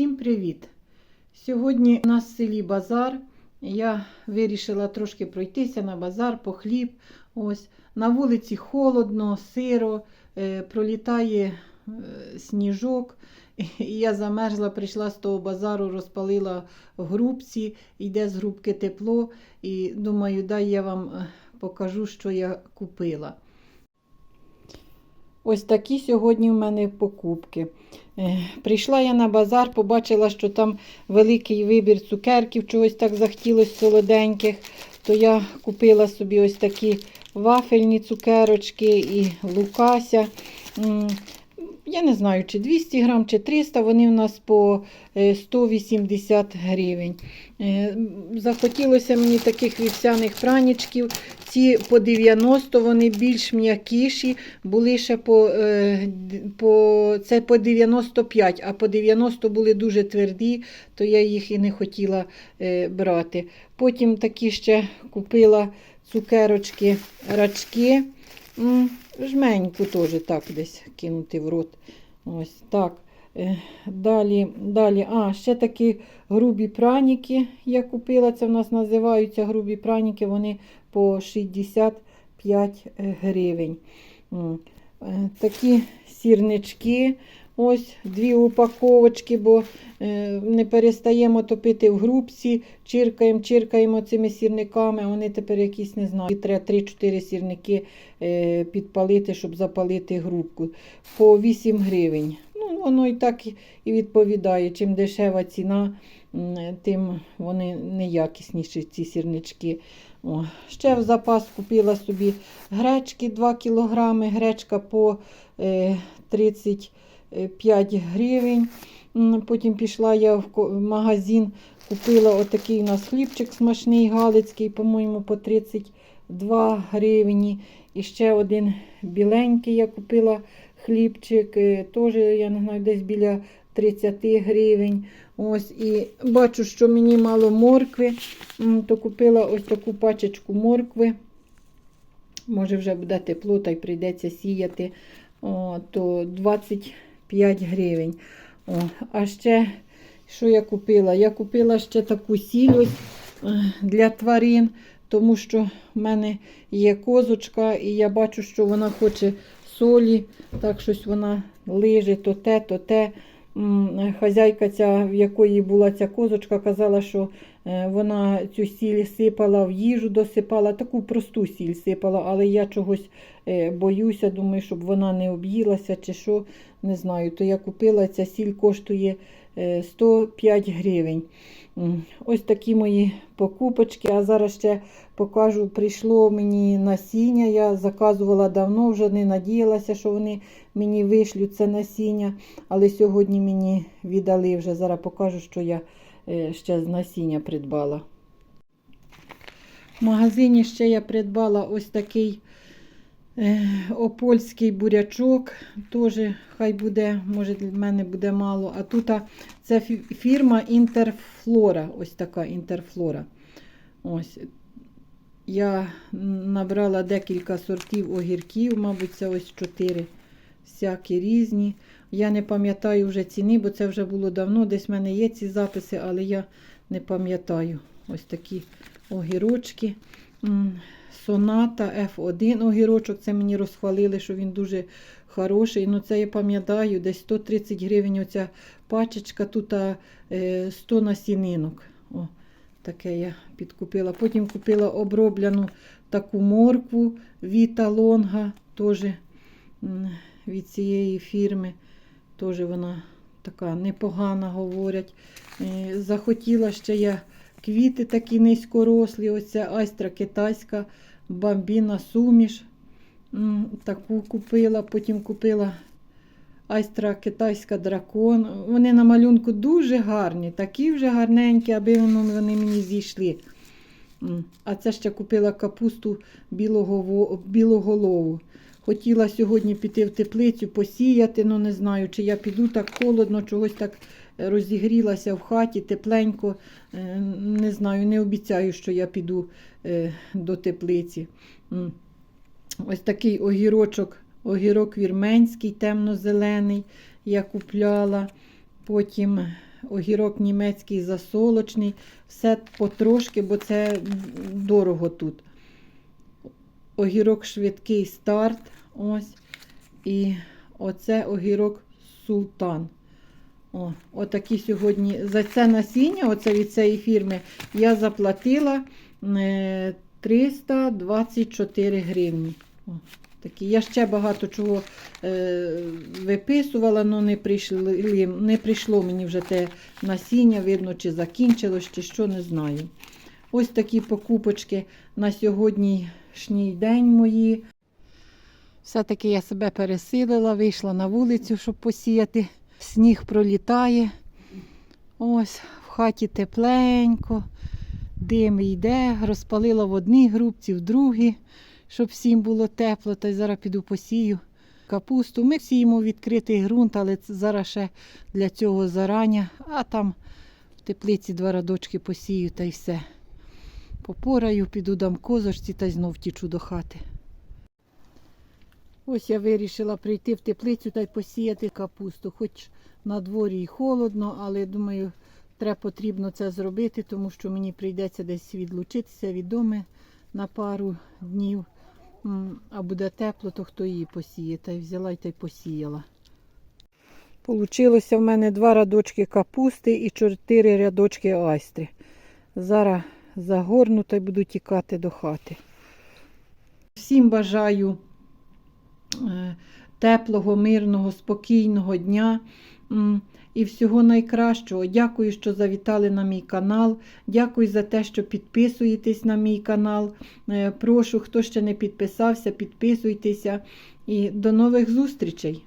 Всім привіт! Сьогодні у нас в селі базар. Я вирішила трошки пройтися на базар по хліб. Ось на вулиці холодно, сиро, е, пролітає е, сніжок. І я замерзла, прийшла з того базару, розпалила в грубці, йде з грубки тепло. І думаю, дай я вам е, покажу, що я купила. Ось такі сьогодні в мене покупки. Е, Прийшла я на базар, побачила, що там великий вибір цукерків, чогось так захотілося солоденьких. То я купила собі ось такі вафельні цукерочки і лукася. Я не знаю, чи 200 грам, чи 300, вони в нас по е, 180 гривень. Е, Захотілося мені таких вівсяних пранічків. Ці по 90, вони більш м'якіші, були ще по, е, по, це по 95, а по 90 були дуже тверді, то я їх і не хотіла е, брати. Потім такі ще купила цукерочки, рачки. Жменьку теж так десь кинути в рот. Ось так. Е, Далі, далі, а, ще такі грубі праніки я купила. Це в нас називаються грубі праніки, вони по 65 гривень. Е, Такі сірнички. Ось дві упаковочки, бо е, не перестаємо топити в грубці, чиркаємо, чиркаємо цими сірниками, вони тепер якісь не знаю. Треба 3-4 сірники е, підпалити, щоб запалити грубку. По 8 гривень. Ну, воно і так і і відповідає. Чим дешева ціна, тим вони неякісніші, ці сірнички. О. Ще в запас купила собі гречки 2 кг, гречка по е, 35 гривень. Потім пішла я в магазин, купила отакий у нас хлібчик смачний, галицький, по-моєму, по 32 гривні. І ще один біленький я купила хлібчик, е, теж, я не знаю, десь біля 30 гривень. Ось, і бачу, що мені мало моркви, то купила ось таку пачечку моркви. Може, вже буде тепло, та й прийдеться сіяти. О, то 25 гривень. О, а ще, що я купила? Я купила ще таку сіль е, для тварин, тому що в мене є козочка, і я бачу, що вона хоче солі, так щось вона лиже то те, то те. Хазяйка, ця, в якої була ця козочка, казала, що е, вона цю сіль сипала в їжу, досипала, таку просту сіль сипала, але я чогось е, боюся, думаю, щоб вона не об'їлася чи що, не знаю. То я купила, ця сіль коштує 105 гривень. Ось такі мої покупочки. А зараз ще покажу, прийшло мені насіння. Я заказувала давно, вже не надіялася, що вони мені вишлють це насіння. Але сьогодні мені віддали вже. Зараз покажу, що я е, ще з насіння придбала. В магазині ще я придбала ось такий е, опольський бурячок. Теж хай буде, може для мене буде мало. А тут це фірма Інтерфлора. Ось така Інтерфлора. Ось. Я набрала декілька сортів огірків, мабуть, це ось чотири всякі різні. Я не пам'ятаю вже ціни, бо це вже було давно. Десь в мене є ці записи, але я не пам'ятаю. Ось такі огірочки. Соната F1 огірочок. Це мені розхвалили, що він дуже хороший. Ну, це я пам'ятаю, десь 130 гривень оця пачечка, тут е, 100 насінинок. О, таке я підкупила. Потім купила оброблену таку моркву Віта Лонга, теж від цієї фірми. Теж вона така непогана, говорять. Е, Захотіла ще я квіти такі низькорослі. Оця айстра китайська, бамбіна суміш. Таку купила, потім купила айстра китайська дракон. Вони на малюнку дуже гарні, такі вже гарненькі, аби вони мені зійшли. А це ще купила капусту білого, білоголову. Хотіла сьогодні піти в теплицю, посіяти, ну не знаю, чи я піду так холодно, чогось так розігрілася в хаті, тепленько. Е, Не знаю, не обіцяю, що я піду е, до теплиці. Ось такий огірочок, огірок вірменський, темно-зелений, я купляла. Потім огірок німецький засолочний. Все потрошки, бо це дорого тут. Огірок швидкий старт. Ось. І оце огірок султан. О, отакі сьогодні. За це насіння, оце від цієї фірми, я заплатила е, 324 гривні. О, такі. Я ще багато чого е, виписувала, але не, прийшли, не прийшло мені вже те насіння, видно, чи закінчилось, чи що, не знаю. Ось такі покупочки на сьогоднішній день мої. Все-таки я себе пересилила, вийшла на вулицю, щоб посіяти. Сніг пролітає. Ось в хаті тепленько, дим йде, розпалила в одній групці, в другій, щоб всім було тепло, та й зараз піду посію капусту. Ми сіємо відкритий ґрунт, але зараз ще для цього зарання, а там в теплиці два радочки посію та й все. Попораю, піду дам козочці та й знов тічу до хати. Ось я вирішила прийти в теплицю та й посіяти капусту. Хоч на дворі і холодно, але думаю, треба потрібно це зробити, тому що мені прийдеться десь відлучитися від дому на пару днів. А буде тепло, то хто її посіє. Та й взяла та й посіяла. Получилося в мене два рядочки капусти і чотири рядочки айстри. Зараз загорну та й буду тікати до хати. Всім бажаю теплого, мирного, спокійного дня і всього найкращого. Дякую, що завітали на мій канал. Дякую за те, що підписуєтесь на мій канал. Е, Прошу, хто ще не підписався, підписуйтеся. І до нових зустрічей!